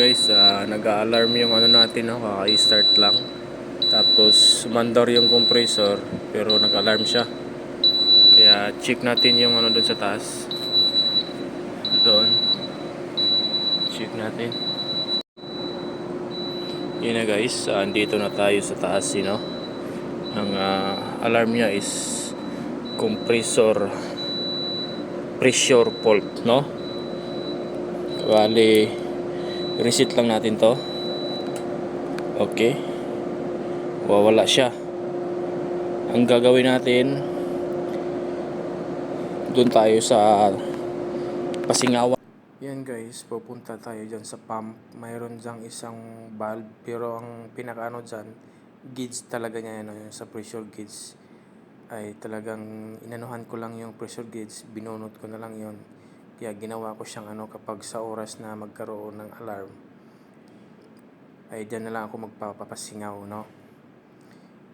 guys, ah, nag-alarm yung ano natin, no? kaka-start lang. Tapos mandar yung compressor, pero nag-alarm siya. Kaya check natin yung ano doon sa taas. Doon. Check natin. Yun na guys, ah, andito na tayo sa taas, you know. Ang ah, alarm niya is compressor pressure fault, no? Bali, reset lang natin to. Okay. Wawala siya. Ang gagawin natin, doon tayo sa pasingawan. Yan guys, pupunta tayo dyan sa pump. Mayroon dyang isang valve, pero ang pinakaano dyan, gauge talaga niya yan, yung sa pressure gauge ay talagang inanuhan ko lang yung pressure gauge, binunot ko na lang yon kaya ginawa ko siyang ano kapag sa oras na magkaroon ng alarm ay dyan na lang ako magpapapasingaw no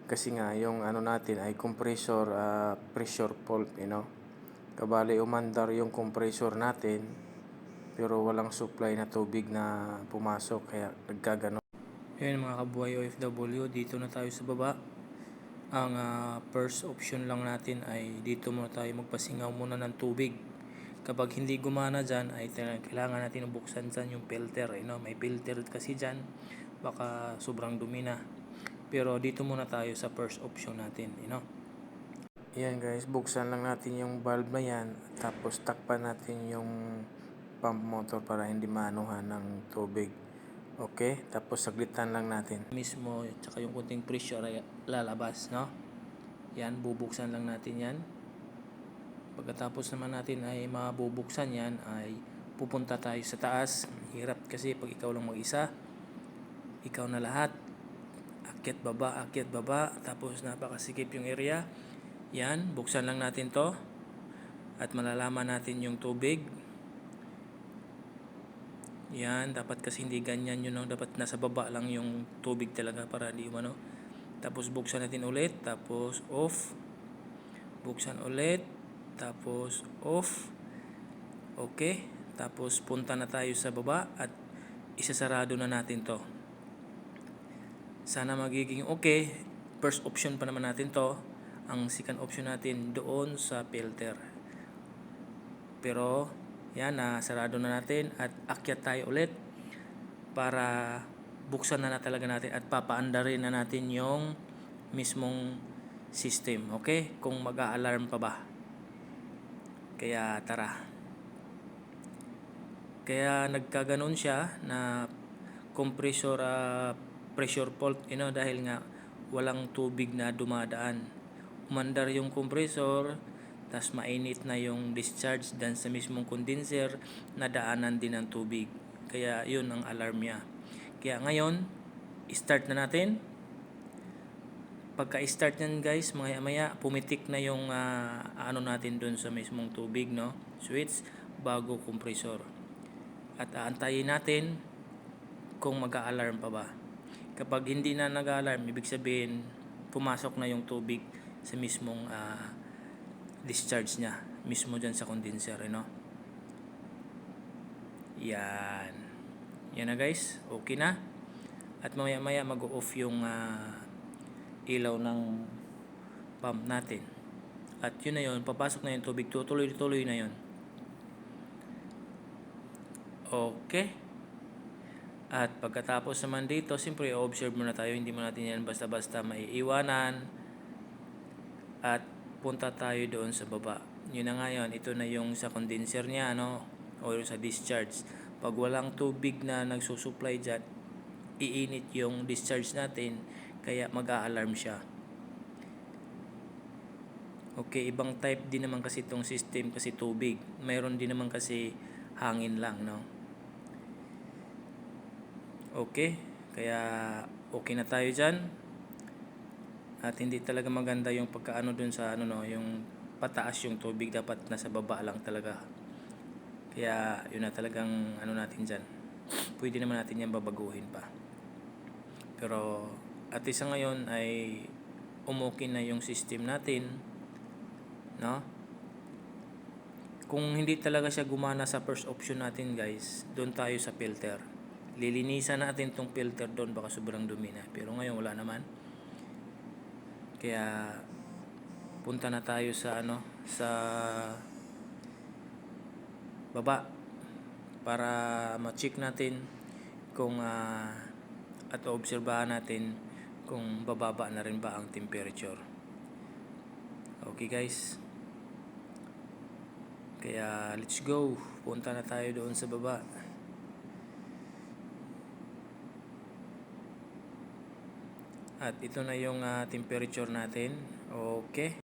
kasi nga yung ano natin ay compressor ah, pressure fault you know kabali umandar yung compressor natin pero walang supply na tubig na pumasok kaya nagkagano Ayan mga kabuhay OFW, dito na tayo sa baba. Ang ah, first option lang natin ay dito muna tayo magpasingaw muna ng tubig. Kapag hindi gumana dyan, ay kailangan natin buksan dyan yung filter. Eh, no? May filter kasi dyan, baka sobrang dumi na. Pero dito muna tayo sa first option natin. You know? Yan guys, buksan lang natin yung valve na yan. Tapos takpan natin yung pump motor para hindi maanuhan ng tubig. Okay, tapos saglitan lang natin. Mismo, tsaka yung kunting pressure ay lalabas, no? Yan, bubuksan lang natin yan. Pagkatapos naman natin ay mabubuksan yan, ay pupunta tayo sa taas. Hirap kasi pag ikaw lang mag-isa, ikaw na lahat. Akyat baba, akyat baba, tapos napakasikip yung area. Yan, buksan lang natin to. At malalaman natin yung tubig. Yan, dapat kasi hindi ganyan yun. No? Dapat nasa baba lang yung tubig talaga para di umano. Tapos buksan natin ulit, tapos off. Buksan ulit, tapos off. Okay, tapos punta na tayo sa baba at isasarado na natin to. Sana magiging okay. First option pa naman natin to. Ang second option natin doon sa filter. Pero yan, na sarado na natin at akyat tayo ulit para buksan na, na talaga natin at papaandarin na natin yung mismong system. Okay? Kung mag-a-alarm pa ba. Kaya tara. Kaya nagkaganon siya na compressor ah, pressure fault you know, dahil nga walang tubig na dumadaan. Umandar yung compressor, tas mainit na yung discharge dan sa mismong condenser na daanan din ng tubig. Kaya yun ang alarm niya. Kaya ngayon, start na natin. Pagka-start niyan guys, maya maya pumitik na yung ah, ano natin dun sa mismong tubig, no? Switch bago compressor. At aantayin natin kung mag-a-alarm pa ba. Kapag hindi na nag-alarm, ibig sabihin pumasok na yung tubig sa mismong ah, discharge niya mismo dyan sa condenser, eh, no? Yan. Yan na guys. Okay na. At mamaya maya mag-off yung ah, ilaw ng pump natin. At yun na yun. Papasok na yung tubig. Tutuloy-tuloy na yun. Okay. At pagkatapos naman dito, siyempre observe muna tayo. Hindi mo natin yan basta-basta maiiwanan. At punta tayo doon sa baba. Yun na nga yun. Ito na yung sa condenser niya, ano? O sa discharge. Pag walang tubig na nagsusupply dyan, iinit yung discharge natin. Kaya mag-a-alarm siya. Okay, ibang type din naman kasi itong system kasi tubig. Mayroon din naman kasi hangin lang, no? Okay, kaya okay na tayo dyan. At hindi talaga maganda yung pagkaano dun sa ano no, yung pataas yung tubig dapat nasa baba lang talaga. Kaya yun na talagang ano natin dyan. Pwede naman natin yan babaguhin pa. Pero at isa ngayon ay umukin na yung system natin. No? Kung hindi talaga siya gumana sa first option natin guys, doon tayo sa filter. lilinisan natin tong filter doon baka sobrang dumi na pero ngayon wala naman kaya punta na tayo sa ano sa baba para ma-check natin kung ah, at obserbahan natin kung bababa na rin ba ang temperature okay guys kaya let's go punta na tayo doon sa baba At ito na yung ah, temperature natin. Okay.